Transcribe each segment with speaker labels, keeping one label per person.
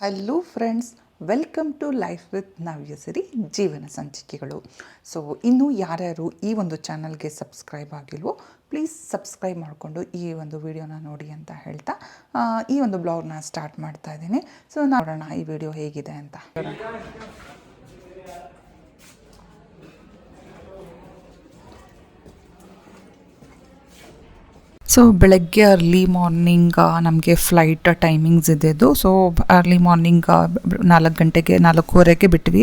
Speaker 1: Hello friends welcome to life with Navyasari ಜೀವನ ಸಂಚಿಕೆಗಳು so ಇನ್ನೂ ಯಾರ್ಯಾರು ಈ ಒಂದು ಚಾನಲ್ಗೆ ಸಬ್ಸ್ಕ್ರೈಬ್ ಆಗಿಲ್ವೋ ಪ್ಲೀಸ್ ಸಬ್ಸ್ಕ್ರೈಬ್ ಮಾಡಿಕೊಂಡು ಈ ಒಂದು ವಿಡಿಯೋನ ನೋಡಿ ಅಂತ ಹೇಳ್ತಾ ಈ ಒಂದು ಬ್ಲಾಗ್ನ ಸ್ಟಾರ್ಟ್ ಮಾಡ್ತಾ ಇದ್ದೀನಿ. ಸೊ ನೋಡೋಣ ಈ ವಿಡಿಯೋ ಹೇಗಿದೆ ಅಂತ. ಸೊ ಬೆಳಗ್ಗೆ ಅರ್ಲಿ ಮಾರ್ನಿಂಗ್ ನಮಗೆ ಫ್ಲೈಟ್ ಟೈಮಿಂಗ್ಸ್ ಇದ್ದಿದ್ದು ಸೊ ಅರ್ಲಿ ಮಾರ್ನಿಂಗ್ ನಾಲ್ಕು ಗಂಟೆಗೆ, ನಾಲ್ಕೂವರೆಗೆ ಬಿಟ್ವಿ.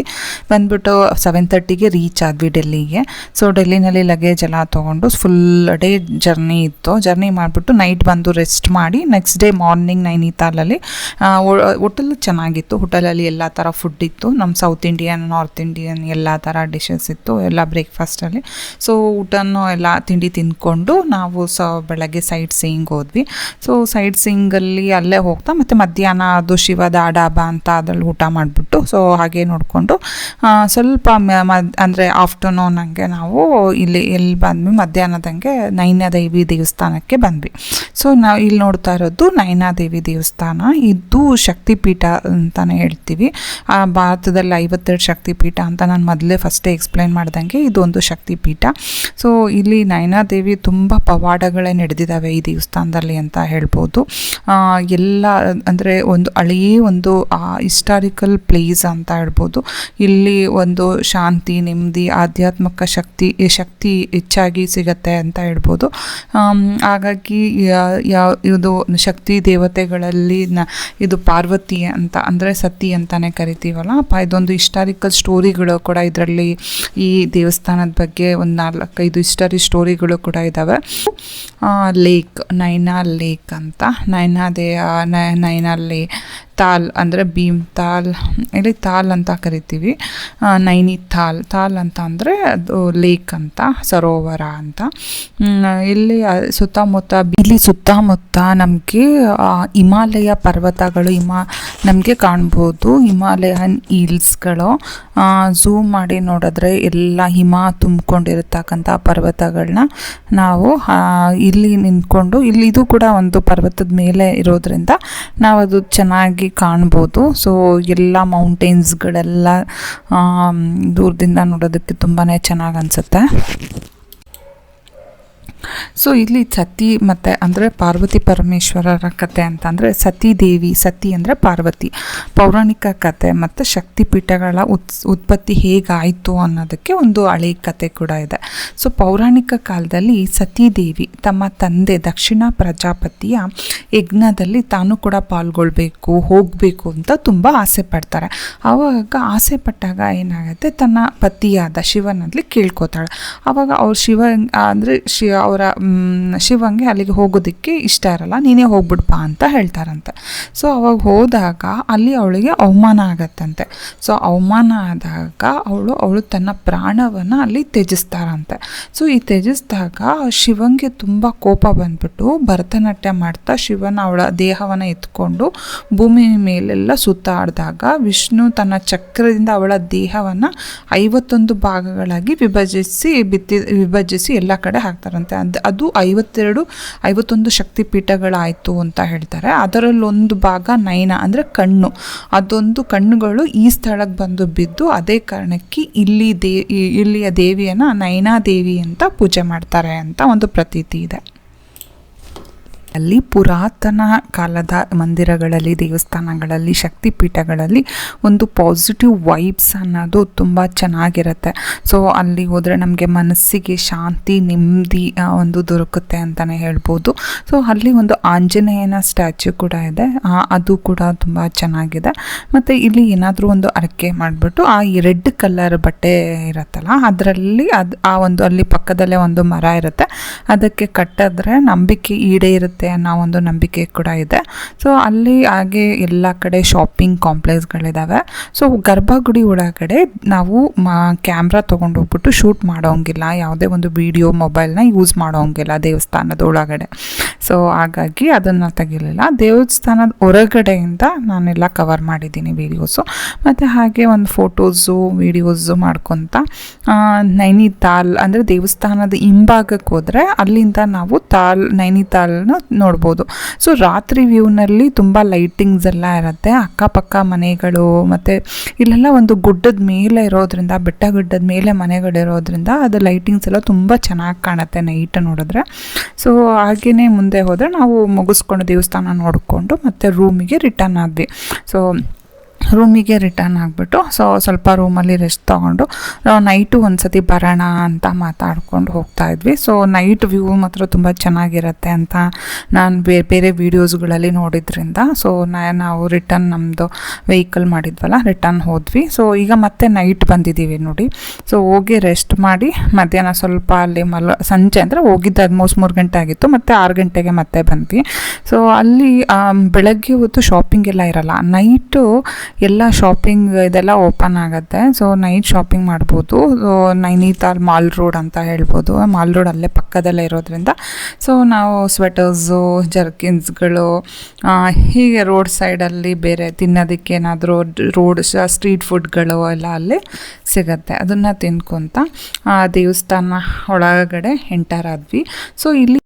Speaker 1: ಬಂದ್ಬಿಟ್ಟು ಸೆವೆನ್ ತರ್ಟಿಗೆ ರೀಚ್ ಆದ್ವಿ ಡೆಲ್ಲಿಗೆ. ಸೊ ಡೆಲ್ಲಿನಲ್ಲಿ ಲಗೇಜ್ ಎಲ್ಲ ತೊಗೊಂಡು ಫುಲ್ ಡೇ ಜರ್ನಿ ಇತ್ತು. ಜರ್ನಿ ಮಾಡಿಬಿಟ್ಟು ನೈಟ್ ಬಂದು ರೆಸ್ಟ್ ಮಾಡಿ ನೆಕ್ಸ್ಟ್ ಡೇ ಮಾರ್ನಿಂಗ್ ನೈನಿತಾಲಲ್ಲಿ ಹೋಟೆಲ್ ಚೆನ್ನಾಗಿತ್ತು. ಹೋಟೆಲಲ್ಲಿ ಎಲ್ಲ ಥರ ಫುಡ್ ಇತ್ತು. ನಮ್ಮ ಸೌತ್ ಇಂಡಿಯನ್ ನಾರ್ತ್ ಇಂಡಿಯನ್ ಎಲ್ಲ ಥರ ಡಿಶಸ್ ಇತ್ತು. ಎಲ್ಲ ಬ್ರೇಕ್ಫಾಸ್ಟಲ್ಲಿ ಸೊ ಊಟನೂ ಎಲ್ಲ ತಿಂಡಿ ತಿಂದ್ಕೊಂಡು ನಾವು ಸ ಬೆಳಗ್ಗೆ ಸೈಡ್ ಸೀಯಿಂಗ್ ಹೋದ್ವಿ. ಸೊ ಸೈಡ್ ಸೀಯಿಂಗಲ್ಲಿ ಅಲ್ಲೇ ಹೋಗ್ತಾ, ಮತ್ತು ಮಧ್ಯಾಹ್ನ ಅದು ಶಿವದ ಡಾಬಾ ಅಂತ ಅದ್ರಲ್ಲಿ ಊಟ ಮಾಡಿಬಿಟ್ಟು ಸೊ ಹಾಗೆ ನೋಡಿಕೊಂಡು ಸ್ವಲ್ಪ ಅಂದರೆ ಆಫ್ಟರ್ನೂನ್ ಹಂಗೆ ನಾವು ಇಲ್ಲಿ, ಎಲ್ಲಿ ಬಂದ್ವಿ? ಮಧ್ಯಾಹ್ನದಂಗೆ ನೈನಾದೇವಿ ದೇವಸ್ಥಾನಕ್ಕೆ ಬಂದ್ವಿ. ಸೊ ನಾವು ಇಲ್ಲಿ ನೋಡ್ತಾ ಇರೋದು ನೈನಾದೇವಿ ದೇವಸ್ಥಾನ. ಇದು ಶಕ್ತಿಪೀಠ ಅಂತಾನೆ ಹೇಳ್ತೀವಿ. ಭಾರತದಲ್ಲಿ ಐವತ್ತೆರಡು ಶಕ್ತಿಪೀಠ ಅಂತ ನಾನು ಮೊದಲೇ ಫಸ್ಟೇ ಎಕ್ಸ್ಪ್ಲೈನ್ ಮಾಡ್ದಂಗೆ ಇದೊಂದು ಶಕ್ತಿಪೀಠ. ಸೊ ಇಲ್ಲಿ ನಯನಾದೇವಿ ತುಂಬ ಪವಾಡಗಳೇ ನಡೆದಿದ್ದಾವೆ ಈ ದೇವಸ್ಥಾನದಲ್ಲಿ ಅಂತ ಹೇಳ್ಬೋದು. ಎಲ್ಲ, ಅಂದರೆ ಒಂದು ಹಳೆಯ ಒಂದು ಹಿಸ್ಟಾರಿಕಲ್ ಪ್ಲೇಸ್ ಅಂತ ಹೇಳ್ಬೋದು. ಇಲ್ಲಿ ಒಂದು ಶಾಂತಿ, ನೆಮ್ಮದಿ, ಆಧ್ಯಾತ್ಮಿಕ ಶಕ್ತಿ ಶಕ್ತಿ ಹೆಚ್ಚಾಗಿ ಸಿಗತ್ತೆ ಅಂತ ಹೇಳ್ಬೋದು. ಹಾಗಾಗಿ ಯಾವ ಇದು ಶಕ್ತಿ ದೇವತೆಗಳಲ್ಲಿ ನ, ಇದು ಪಾರ್ವತಿ ಅಂತ, ಅಂದರೆ ಸತಿ ಅಂತಲೇ ಕರಿತೀವಲ್ಲ? ಪ, ಇದೊಂದು ಹಿಸ್ಟಾರಿಕಲ್ ಸ್ಟೋರಿಗಳು ಕೂಡ ಇದರಲ್ಲಿ ಈ ದೇವಸ್ಥಾನದ ಬಗ್ಗೆ ಒಂದು ನಾಲ್ಕೈದು ಹಿಸ್ಟರಿ ಸ್ಟೋರಿಗಳು ಕೂಡ ಇದ್ದಾವೆ ಲೇಕ್, ನೈನಾ ಲೇಕ್ ಅಂತ. ನೈನಾ ದೇ ನೈ- ನೈನಾ ಲೇ ತಾಲ್, ಅಂದರೆ ಭೀಮ್ ತಾಲ್ ಇಲ್ಲಿ ತಾಲ್ ಅಂತ ಕರಿತೀವಿ. ನೈನಿ ತಾಲ್ ತಾಲ್ ಅಂತ ಅಂದರೆ ಅದು ಲೇಕ್ ಅಂತ, ಸರೋವರ ಅಂತ. ಇಲ್ಲಿ ಸುತ್ತಮುತ್ತ ಇಲ್ಲಿ ಸುತ್ತಮುತ್ತ ನಮಗೆ ಹಿಮಾಲಯ ಪರ್ವತಗಳು ಹಿಮ, ನಮಗೆ ಕಾಣ್ಬೋದು. ಹಿಮಾಲಯನ್ ಹಿಲ್ಸ್ಗಳು. ಝೂಮ್ ಮಾಡಿ ನೋಡಿದ್ರೆ ಎಲ್ಲ ಹಿಮ ತುಂಬಿಕೊಂಡಿರತಕ್ಕಂಥ ಪರ್ವತಗಳನ್ನ ನಾವು ಇಲ್ಲಿ ನಿಂತ್ಕೊಂಡು, ಇಲ್ಲಿ ಇದು ಕೂಡ ಒಂದು ಪರ್ವತದ ಮೇಲೆ ಇರೋದ್ರಿಂದ ನಾವು ಅದು ಚೆನ್ನಾಗಿ ಕಾಣ್ಬೋದು. ಸೊ ಎಲ್ಲ ಮೌಂಟೇನ್ಸ್ಗಳೆಲ್ಲ ದೂರದಿಂದ ನೋಡೋದಕ್ಕೆ ತುಂಬಾ ಚೆನ್ನಾಗಿ ಅನಿಸುತ್ತೆ. ಸೊ ಇಲ್ಲಿ ಸತಿ ಮತ್ತು ಅಂದರೆ ಪಾರ್ವತಿ ಪರಮೇಶ್ವರರ ಕತೆ ಅಂತಂದರೆ ಸತೀದೇವಿ ಸತಿ ಅಂದರೆ ಪಾರ್ವತಿ. ಪೌರಾಣಿಕ ಕತೆ ಮತ್ತು ಶಕ್ತಿಪೀಠಗಳ ಉತ್, ಉತ್ಪತ್ತಿ ಹೇಗಾಯಿತು ಅನ್ನೋದಕ್ಕೆ ಒಂದು ಹಳೆ ಕತೆ ಕೂಡ ಇದೆ. ಸೊ ಪೌರಾಣಿಕ ಕಾಲದಲ್ಲಿ ಸತೀದೇವಿ ತಮ್ಮ ತಂದೆ ದಕ್ಷಿಣ ಪ್ರಜಾಪತಿಯ ಯಜ್ಞದಲ್ಲಿ ತಾನು ಕೂಡ ಪಾಲ್ಗೊಳ್ಬೇಕು, ಹೋಗಬೇಕು ಅಂತ ತುಂಬ ಆಸೆ ಪಡ್ತಾರೆ. ಆವಾಗ ಆಸೆ ಪಟ್ಟಾಗ ಏನಾಗುತ್ತೆ, ತನ್ನ ಪತಿಯಾದ ಶಿವನಲ್ಲಿ ಕೇಳ್ಕೊತಾಳೆ. ಆವಾಗ ಅವ್ರು ಶಿವ, ಅಂದರೆ ಶಿ, ಅವರ ಶಿವಂಗೆ ಅಲ್ಲಿಗೆ ಹೋಗೋದಕ್ಕೆ ಇಷ್ಟ ಇರಲ್ಲ, ನೀನೇ ಹೋಗ್ಬಿಡ್ಪಾ ಅಂತ ಹೇಳ್ತಾರಂತೆ. ಸೊ ಅವಾಗ ಹೋದಾಗ ಅಲ್ಲಿ ಅವಳಿಗೆ ಅವಮಾನ ಆಗತ್ತಂತೆ. ಸೊ ಅವಮಾನ ಆದಾಗ ಅವಳು ಅವಳು ತನ್ನ ಪ್ರಾಣವನ್ನು ಅಲ್ಲಿ ತ್ಯಜಿಸ್ತಾರಂತೆ. ಸೊ ಈ ತ್ಯಜಿಸಿದಾಗ ಶಿವಂಗೆ ತುಂಬ ಕೋಪ ಬಂದ್ಬಿಟ್ಟು ಭರತನಾಟ್ಯ ಮಾಡ್ತಾ ಶಿವನ ಅವಳ ದೇಹವನ್ನು ಎತ್ಕೊಂಡು ಭೂಮಿ ಮೇಲೆಲ್ಲ ಸುತ್ತಾಡಿದಾಗ ವಿಷ್ಣು ತನ್ನ ಚಕ್ರದಿಂದ ಅವಳ ದೇಹವನ್ನು ಐವತ್ತೊಂದು ಭಾಗಗಳಾಗಿ ವಿಭಜಿಸಿ ಬಿತ್ತಿ, ವಿಭಜಿಸಿ ಎಲ್ಲ ಕಡೆ ಹಾಕ್ತಾರಂತೆ. ಅದು ಅದು ಐವತ್ತೆರಡು, ಐವತ್ತೊಂದು ಶಕ್ತಿಪೀಠಗಳಾಯಿತು ಅಂತ ಹೇಳ್ತಾರೆ. ಅದರಲ್ಲೊಂದು ಭಾಗ ನಯನ ಅಂದರೆ ಕಣ್ಣು. ಅದೊಂದು ಕಣ್ಣುಗಳು ಈ ಸ್ಥಳಕ್ಕೆ ಬಂದು ಬಿದ್ದು ಅದೇ ಕಾರಣಕ್ಕೆ ಇಲ್ಲಿ ದೇ, ಇಲ್ಲಿಯ ದೇವಿಯನ್ನು ನಯನಾ ದೇವಿ ಅಂತ ಪೂಜೆ ಮಾಡ್ತಾರೆ ಅಂತ ಒಂದು ಪ್ರತೀತಿ ಇದೆ. ಅಲ್ಲಿ ಪುರಾತನ ಕಾಲದ ಮಂದಿರಗಳಲ್ಲಿ, ದೇವಸ್ಥಾನಗಳಲ್ಲಿ, ಶಕ್ತಿಪೀಠಗಳಲ್ಲಿ ಒಂದು ಪಾಸಿಟಿವ್ ವೈಬ್ಸ್ ಅನ್ನೋದು ತುಂಬ ಚೆನ್ನಾಗಿರುತ್ತೆ. ಸೊ ಅಲ್ಲಿ ಹೋದರೆ ನಮಗೆ ಮನಸ್ಸಿಗೆ ಶಾಂತಿ, ನೆಮ್ಮದಿ ಒಂದು ದೊರಕುತ್ತೆ ಅಂತಲೇ ಹೇಳ್ಬೋದು. ಸೊ ಅಲ್ಲಿ ಒಂದು ಆಂಜನೇಯನ ಸ್ಟ್ಯಾಚ್ಯೂ ಕೂಡ ಇದೆ. ಅದು ಕೂಡ ತುಂಬ ಚೆನ್ನಾಗಿದೆ. ಮತ್ತು ಇಲ್ಲಿ ಏನಾದರೂ ಒಂದು ಅರಕೆ ಮಾಡಿಬಿಟ್ಟು, ಆ ರೆಡ್ ಕಲರ್ ಬಟ್ಟೆ ಇರುತ್ತಲ್ಲ, ಅದರಲ್ಲಿ ಅದು, ಆ ಒಂದು ಅಲ್ಲಿ ಪಕ್ಕದಲ್ಲೇ ಒಂದು ಮರ ಇರುತ್ತೆ. ಅದಕ್ಕೆ ಕಟ್ಟಿದ್ರೆ ನಂಬಿಕೆ ಈಡೇರುತ್ತೆ ಅನ್ನೋ ಒಂದು ನಂಬಿಕೆ ಕೂಡ ಇದೆ. ಸೊ ಅಲ್ಲಿ ಹಾಗೆ ಎಲ್ಲ ಕಡೆ ಶಾಪಿಂಗ್ ಕಾಂಪ್ಲೆಕ್ಸ್ಗಳಿದ್ದಾವೆ ಸೊ ಗರ್ಭಗುಡಿ ಒಳಗಡೆ ನಾವು ಕ್ಯಾಮ್ರಾ ತೊಗೊಂಡೋಗ್ಬಿಟ್ಟು ಶೂಟ್ ಮಾಡೋಂಗಿಲ್ಲ. ಯಾವುದೇ ಒಂದು ವಿಡಿಯೋ ಮೊಬೈಲ್ನ ಯೂಸ್ ಮಾಡೋಂಗಿಲ್ಲ ದೇವಸ್ಥಾನದ ಒಳಗಡೆ. ಸೊ ಹಾಗಾಗಿ ಅದನ್ನು ತೆಗಿಲಿಲ್ಲ. ದೇವಸ್ಥಾನದ ಹೊರಗಡೆಯಿಂದ ನಾನೆಲ್ಲ ಕವರ್ ಮಾಡಿದ್ದೀನಿ ವೀಡಿಯೋಸು ಮತ್ತು ಹಾಗೆ ಒಂದು ಫೋಟೋಸು ವೀಡಿಯೋಸು ಮಾಡ್ಕೊತ ನೈನಿತಾಲ್ ಅಂದರೆ ದೇವಸ್ಥಾನದ ಹಿಂಭಾಗಕ್ಕೆ ಹೋದರೆ ಅಲ್ಲಿಂದ ನಾವು ತಾಲ್, ನೈನಿತಾಲ್ನ ನೋಡ್ಬೋದು. ಸೊ ರಾತ್ರಿ ವ್ಯೂನಲ್ಲಿ ತುಂಬ ಲೈಟಿಂಗ್ಸ್ ಎಲ್ಲ ಇರುತ್ತೆ. ಅಕ್ಕಪಕ್ಕ ಮನೆಗಳು ಮತ್ತು ಇಲ್ಲೆಲ್ಲ ಒಂದು ಗುಡ್ಡದ ಮೇಲೆ ಇರೋದ್ರಿಂದ, ಬೆಟ್ಟ ಗುಡ್ಡದ ಮೇಲೆ ಮನೆಗಳಿರೋದ್ರಿಂದ ಅದು ಲೈಟಿಂಗ್ಸ್ ಎಲ್ಲ ತುಂಬ ಚೆನ್ನಾಗಿ ಕಾಣುತ್ತೆ ನೈಟ್ ನೋಡಿದ್ರೆ. ಸೊ ಹಾಗೆಯೇ ಮುಂದೆ ಹೋದರೆ ನಾವು ಮುಗಿಸ್ಕೊಂಡು ದೇವಸ್ಥಾನ ನೋಡಿಕೊಂಡು ಮತ್ತು ರೂಮಿಗೆ ರಿಟರ್ನ್ ಆದ್ವಿ. ಸೊ ರೂಮಿಗೆ ರಿಟರ್ನ್ ಆಗಿಬಿಟ್ಟು ಸೊ ಸ್ವಲ್ಪ ರೂಮಲ್ಲಿ ರೆಸ್ಟ್ ತೊಗೊಂಡು ನೈಟು ಒಂದು ಸತಿ ಬರೋಣ ಅಂತ ಮಾತಾಡ್ಕೊಂಡು ಹೋಗ್ತಾ ಇದ್ವಿ. ಸೊ ನೈಟ್ ವ್ಯೂ ಮಾತ್ರ ತುಂಬ ಚೆನ್ನಾಗಿರುತ್ತೆ ಅಂತ ನಾನು ಬೇರೆ ಬೇರೆ ವೀಡಿಯೋಸ್ಗಳಲ್ಲಿ ನೋಡಿದ್ರಿಂದ. ಸೊ ನಾವು ರಿಟರ್ನ್ ನಮ್ಮದು ವೆಹಿಕಲ್ ಮಾಡಿದ್ವಲ್ಲ ರಿಟರ್ನ್ ಹೋದ್ವಿ. ಸೊ ಈಗ ಮತ್ತೆ ನೈಟ್ ಬಂದಿದ್ದೀವಿ ನೋಡಿ. ಸೊ ಹೋಗಿ ರೆಸ್ಟ್ ಮಾಡಿ, ಮಧ್ಯಾಹ್ನ ಸ್ವಲ್ಪ ಅಲ್ಲಿ ಮಲ, ಸಂಜೆ ಅಂದರೆ ಹೋಗಿದ್ದು ಆಲ್ಮೋಸ್ಟ್ ಮೂರು ಗಂಟೆ ಆಗಿತ್ತು. ಮತ್ತು ಆರು ಗಂಟೆಗೆ ಮತ್ತೆ ಬಂದ್ವಿ. ಸೊ ಅಲ್ಲಿ ಬೆಳಗ್ಗೆ ಹೊತ್ತು ಶಾಪಿಂಗ್ ಎಲ್ಲ ಇರಲ್ಲ. ನೈಟು ಎಲ್ಲ ಶಾಪಿಂಗ್ ಇದೆಲ್ಲ ಓಪನ್ ಆಗುತ್ತೆ. ಸೊ ನೈಟ್ ಶಾಪಿಂಗ್ ಮಾಡ್ಬೋದು. ಸೊ ನೈನಿತಾಲ್ ಮಾಲ್ ರೋಡ್ ಅಂತ ಹೇಳ್ಬೋದು. ಮಾಲ್ ರೋಡ್ ಅಲ್ಲೇ ಪಕ್ಕದಲ್ಲೇ ಇರೋದ್ರಿಂದ. ಸೊ ನಾವು ಸ್ವೆಟರ್ಸು ಜರ್ಕಿನ್ಸ್ಗಳು ಹೀಗೆ ರೋಡ್ ಸೈಡಲ್ಲಿ ಬೇರೆ ತಿನ್ನೋದಕ್ಕೆ ಏನಾದರೂ ರೋಡ್ ಸ್ಟ್ರೀಟ್ ಫುಡ್ಗಳು ಎಲ್ಲ ಅಲ್ಲಿ ಸಿಗುತ್ತೆ. ಅದನ್ನು ತಿನ್ಕೊಂತ ದೇವಸ್ಥಾನ ಒಳಗಡೆ ಎಂಟರ್ ಆದ್ವಿ. ಸೊ ಇಲ್ಲಿ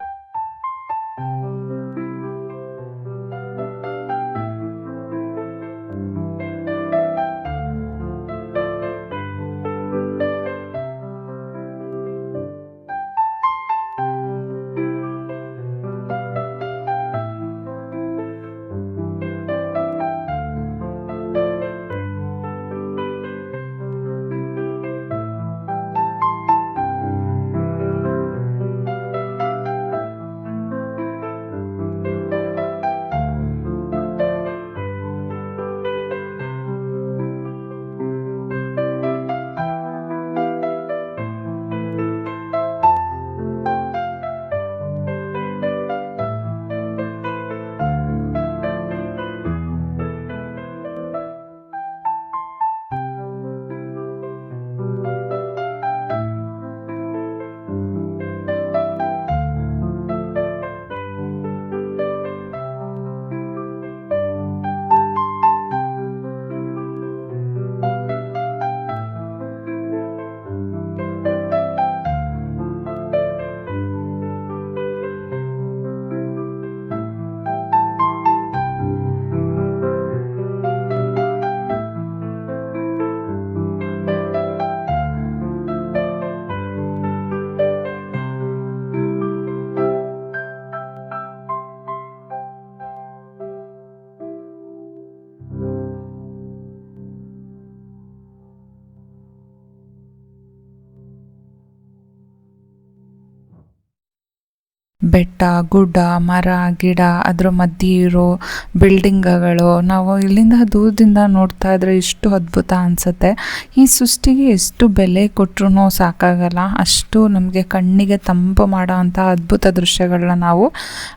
Speaker 1: ಬೆಟ್ಟ, ಗುಡ್ಡ, ಮರ, ಗಿಡ, ಅದ್ರ ಮಧ್ಯೆ ಇರೋ ಬಿಲ್ಡಿಂಗ್ಗಳು. ನಾವು ಇಲ್ಲಿಂದ ದೂರದಿಂದ ನೋಡ್ತಾ ಇದ್ರೆ ಇಷ್ಟು ಅದ್ಭುತ ಅನಿಸುತ್ತೆ. ಈ ಸೃಷ್ಟಿಗೆ ಎಷ್ಟು ಬೆಲೆ ಕೊಟ್ಟರು ಸಾಕಾಗಲ್ಲ. ಅಷ್ಟು ನಮಗೆ ಕಣ್ಣಿಗೆ ತಂಪು ಮಾಡೋ ಅಂಥ ಅದ್ಭುತ ದೃಶ್ಯಗಳನ್ನ ನಾವು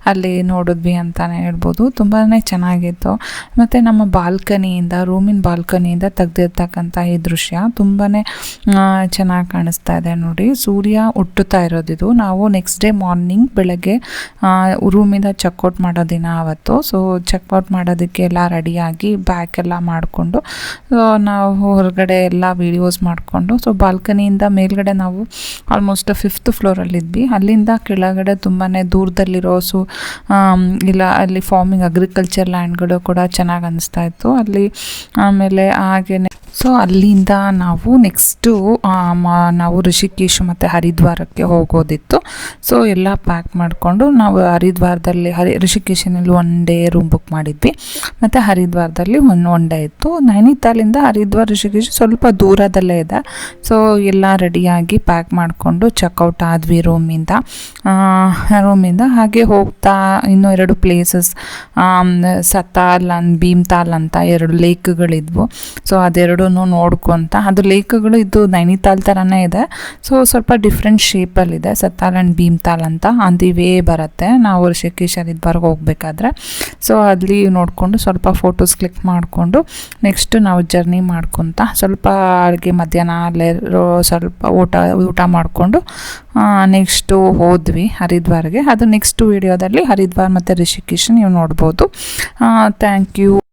Speaker 1: ಅಲ್ಲಿ ನೋಡಿದ್ವಿ ಅಂತಲೇ ಹೇಳ್ಬೋದು. ತುಂಬಾ ಚೆನ್ನಾಗಿತ್ತು. ಮತ್ತು ನಮ್ಮ ಬಾಲ್ಕನಿಯಿಂದ, ರೂಮಿನ ಬಾಲ್ಕನಿಯಿಂದ ತೆಗೆದಿರ್ತಕ್ಕಂಥ ಈ ದೃಶ್ಯ ತುಂಬಾ ಚೆನ್ನಾಗಿ ಕಾಣಿಸ್ತಾ ಇದೆ ನೋಡಿ. ಸೂರ್ಯ ಹುಟ್ಟುತ್ತಾ ಇರೋದಿದು. ನಾವು ನೆಕ್ಸ್ಟ್ ಡೇ ಮಾರ್ನಿಂಗ್ ಬೆಳಗ್ಗೆ ರೂಮಿಂದ ಚೆಕ್ಔಟ್ ಮಾಡೋ ದಿನ ಆವತ್ತು. ಸೊ ಚೆಕ್ಔಟ್ ಮಾಡೋದಕ್ಕೆ ಎಲ್ಲ ರೆಡಿಯಾಗಿ ಬ್ಯಾಕ್ ಎಲ್ಲ ಮಾಡಿಕೊಂಡು ನಾವು ಹೊರಗಡೆ ಎಲ್ಲ ವೀಡಿಯೋಸ್ ಮಾಡಿಕೊಂಡು ಸೊ ಬಾಲ್ಕನಿಯಿಂದ ಮೇಲ್ಗಡೆ ನಾವು ಆಲ್ಮೋಸ್ಟ್ ಫಿಫ್ತ್ ಫ್ಲೋರಲ್ಲಿದ್ವಿ ಅಲ್ಲಿಂದ ಕೆಳಗಡೆ ತುಂಬಾ ದೂರದಲ್ಲಿರೋ ಸೊ ಇಲ್ಲ, ಅಲ್ಲಿ ಫಾರ್ಮಿಂಗ್ ಅಗ್ರಿಕಲ್ಚರ್ ಲ್ಯಾಂಡ್ಗಳು ಕೂಡ ಚೆನ್ನಾಗಿ ಅನಿಸ್ತಾ ಇತ್ತು. ಅಲ್ಲಿ ಆಮೇಲೆ ಹಾಗೇನೆ ಸೊ ಅಲ್ಲಿಂದ ನಾವು ನೆಕ್ಸ್ಟು ನಾವು ಋಷಿಕೇಶ್ ಮತ್ತು ಹರಿದ್ವಾರಕ್ಕೆ ಹೋಗೋದಿತ್ತು. ಸೊ ಎಲ್ಲ ಪ್ಯಾಕ್ ಮಾಡಿಕೊಂಡು ನಾವು ಹರಿದ್ವಾರದಲ್ಲಿ, ಹರಿ, ಋಷಿಕೇಶನಲ್ಲಿ ಒನ್ ಡೇ ರೂಮ್ ಬುಕ್ ಮಾಡಿದ್ವಿ. ಮತ್ತು ಹರಿದ್ವಾರದಲ್ಲಿ ಒನ್ ಒನ್ ಡೇ ಇತ್ತು. ನೈನಿತಾಲಿಂದ ಹರಿದ್ವಾರ ಋಷಿಕೇಶ್ ಸ್ವಲ್ಪ ದೂರದಲ್ಲೇ ಇದೆ. ಸೊ ಎಲ್ಲ ರೆಡಿಯಾಗಿ ಪ್ಯಾಕ್ ಮಾಡಿಕೊಂಡು ಚೆಕ್ಔಟ್ ಆದ್ವಿ ರೂಮಿಂದ ರೂಮಿಂದ ಹಾಗೆ ಹೋಗ್ತಾ ಇನ್ನೂ ಎರಡು ಪ್ಲೇಸಸ್ ಸತಾಲ್ ಅನ್, ಭೀಮ್ತಾಲ್ ಅಂತ ಎರಡು ಲೇಕ್ಗಳಿದ್ವು ಸೊ ಅದೆರಡೂ ನೋಡ್ಕೊತ ಅದು ಲೇಖಗಳು ಇದು ನೈನಿತಾಲ್ ಥರನೇ ಇದೆ. ಸೊ ಸ್ವಲ್ಪ ಡಿಫ್ರೆಂಟ್ ಶೇಪಲ್ಲಿದೆ ಸತ್ತಾಲ್ ಆ್ಯಂಡ್ ಭೀಮ್ತಾಲ್ ಅಂತ. ಆನ್ ಇವೇ ಬರುತ್ತೆ. ನಾವು ಋಷಿಕೇಶ್ ಹರಿದ್ವಾರ್ಗೆ ಹೋಗ್ಬೇಕಾದ್ರೆ. ಸೊ ಅಲ್ಲಿ ನೋಡಿಕೊಂಡು ಸ್ವಲ್ಪ ಫೋಟೋಸ್ ಕ್ಲಿಕ್ ಮಾಡಿಕೊಂಡು ನೆಕ್ಸ್ಟ್ ನಾವು ಜರ್ನಿ ಮಾಡ್ಕೊತ ಸ್ವಲ್ಪ ಅಡುಗೆ ಮಧ್ಯಾಹ್ನ ಅಲ್ಲೇ ರೋ- ಸ್ವಲ್ಪ ಊಟ ಊಟ ಮಾಡಿಕೊಂಡು ನೆಕ್ಸ್ಟು ಹೋದ್ವಿ ಹರಿದ್ವಾರ್ಗೆ. ಅದು ನೆಕ್ಸ್ಟ್ ವಿಡಿಯೋದಲ್ಲಿ ಹರಿದ್ವಾರ್ ಮತ್ತು ರಿಷಿಕೇಶ್ ನೀವು ನೋಡ್ಬೋದು. Thank you